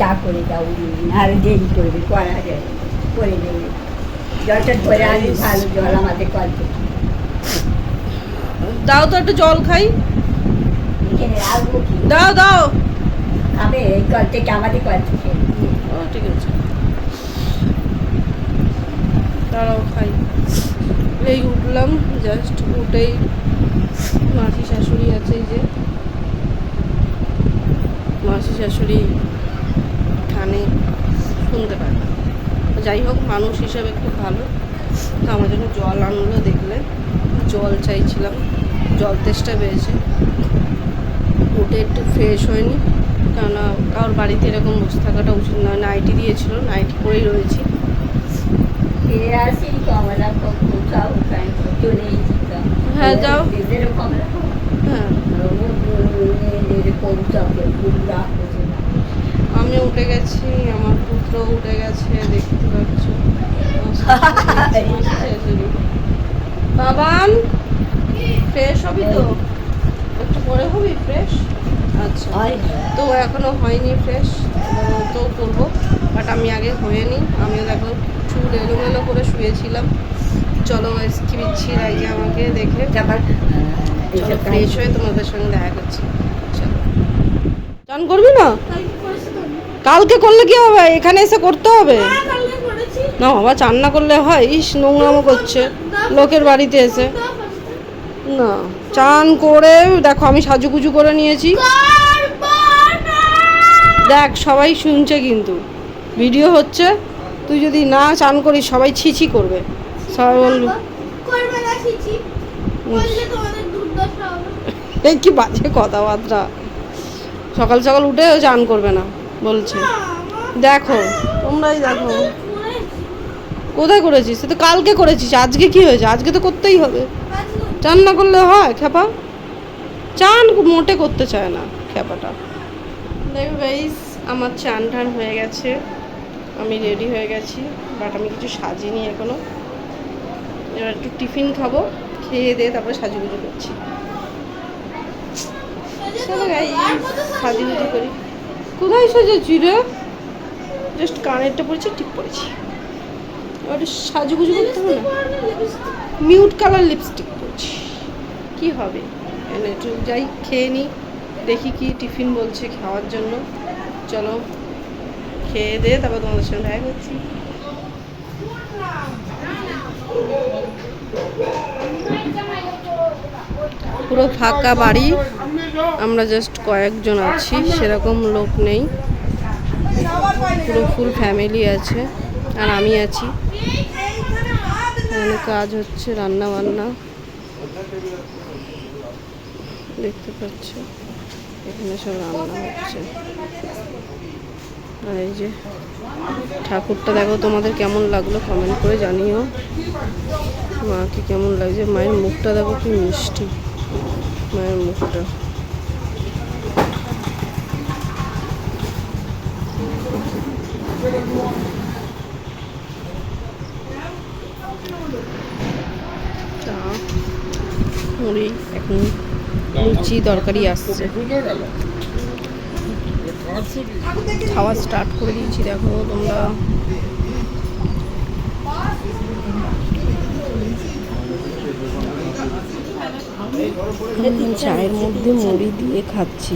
চা করে দাও আর দেরি করবে করা যাবে করে দেবে জলটা ধরে আনি ভালো জল আমাদের কল দাও তো একটু জল খাই। দাও দাও। খাবে এই কল থেকে আমাদের কল থেকে ঠিক আছে। দাঁড়াও, খাই। এই উঠলাম জাস্ট উঠেই মাসি শাশুড়ি আছে যে। মাসি শাশুড়ি কানে শুনতে না। যাই হোক মানুষ হিসাবে একটু ভালো। তো আমার জন্য জল আনলো দেখলে। জল চাইছিলাম। জল তেষ্টা পেয়েছে। উঠে একটু ফ্রেশ হয়নি। কেননা কারোর বাড়িতে এরকম বসে থাকাটা উচিত নয়। নাইটি দিয়েছিল নাইটি করেই রয়েছি। হ্যাঁ, যাও। খাব। হ্যাঁ। আমি উঠে গেছি আমার পুত্র উঠে গেছে দেখতে পাচ্ছ। বাবান ফ্রেশ হবি তো? একটু পরে হবি ফ্রেশ আচ্ছা। তো এখনও হয়নি ফ্রেশ তো করব। বাট আমি আগে হয়ে নিই। আমিও দেখো চুল এলোমেলো করে শুয়েছিলাম। চলো কি বিচ্ছির আগে আমাকে দেখে ফ্রেশ হয়ে তোমাদের সঙ্গে দেখা করছি। চান করবি না? কালকে করলে কি হবে? এখানে এসে করতে হবে? না বাবা চান না করলে হয়। ইস নোংরামো করছে। লোকের বাড়িতে এসে। না চান করে দেখো আমি সাজুগুজু করে নিয়েছি। দেখ সবাই শুনছে কিন্তু। ভিডিও হচ্ছে। তুই যদি না চান করিস সবাই ছিছি করবে। সবাই বলবে এই কি বাজে কথাবার্তা। সকাল সকাল উঠে চান করবে না, বলছে। দেখো, তোমরাই দেখো। কোথায় করেছিস? তো কালকে করেছিস, আজকে কি হয়েছে? আজকে তো করতেই হবে। চান না করলে হয় খেপা চান মোটে করতে চায় না খেপাটা দেখো গাইস আমার চান টান হয়ে গেছে। আমি রেডি হয়ে গেছি বাট আমি কিছু সাজিনি এখনও। এবার একটু টিফিন খাব, খেয়ে দিয়ে তারপরে সাজুগুজু করছি। সাজুগুজু করি। কোথায় সাজেছি রে? জাস্ট কানেরটা পড়েছি টিপ পড়েছি একটু সাজুগুজু করতে হবে না? মিউট কালার লিপস্টিক পরছি। কি হবে? এনে একটু যাই খেয়ে নিই দেখি কি টিফিন বলছে খাওয়ার জন্য। চলো খেয়ে দিয়ে তারপর তোমাদের সঙ্গে দেখা করছি। পুরো ফাঁকা বাড়ি। আমরা জাস্ট কয়েকজন আছি, সেরকম লোক নেই। পুরো ফুল ফ্যামিলি আছে, আর আমি আছি। কাজ হচ্ছে, রান্না বান্না। দেখতে পাচ্ছ? এখানে সব রান্না হচ্ছে। আর এই যে ঠাকুরটা, দেখো তোমাদের কেমন লাগল কমেন্ট করে জানিও। মাকে কেমন লাগছে? মায়ের মুখটা দেখো কি মিষ্টি। মায়ের মুখটা। চা মুড়ি এখন লুচি তরকারি আসছে। খাওয়া স্টার্ট করে দিয়েছি দেখো তোমরা। চায়ের মধ্যে মুড়ি দিয়ে খাচ্ছি।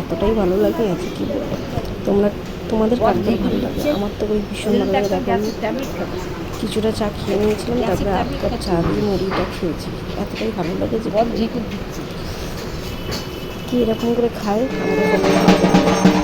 এতটাই ভালো লাগে আছে কি বলব তোমরা তোমাদের কাকে ভালো লাগে। আমার তো ওই ভীষণ ভালো লাগে। দেখো আমি কিছুটা চা খেয়ে নিয়েছিলাম তারপরে আধ কাপ চা দিয়ে মুড়িটা খেয়েছি। এতটাই ভালো লাগে যে কি এরকম করে খায়? আমাদের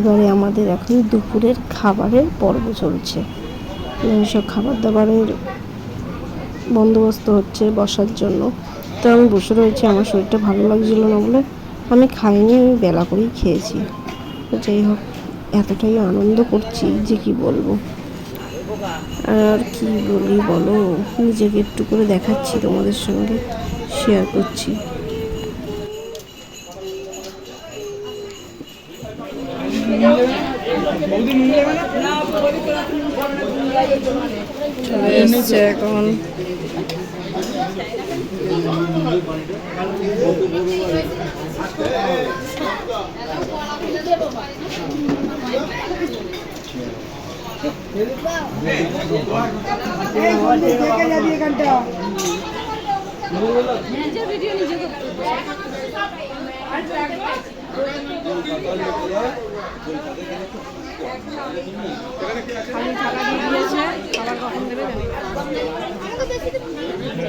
এইবারে আমাদের এখন দুপুরের খাবারের পর্ব চলছে। সব খাবার দাবারের বন্দোবস্ত হচ্ছে বসার জন্য। তো আমি বসে রয়েছি, আমার শরীরটা ভালো লাগছিল না বলে আমি খাইনি, আমি বেলা করেই খেয়েছি। যাই হোক, এতটাই আনন্দ করছি যে কি বলব। আর কি বলি বলো, নিজেকে একটু করে দেখাচ্ছি তোমাদের সঙ্গে শেয়ার করছি। এসছে এখন। খালি দিয়েছে খাবার কখন দেবে জানি না।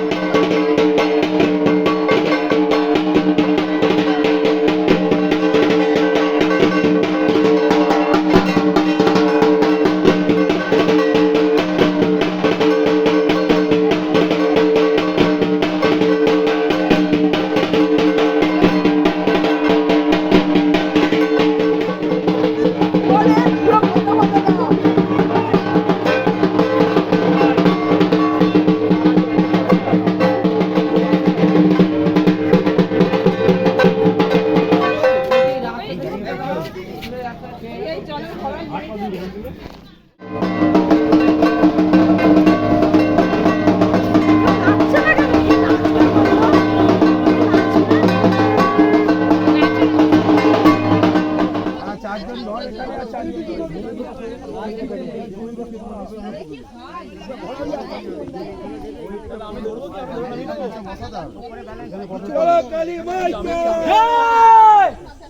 বলো কালী মাইকে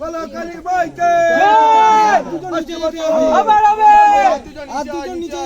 বলো কালী মাইকে আবার হবে। আর দুজন নিচে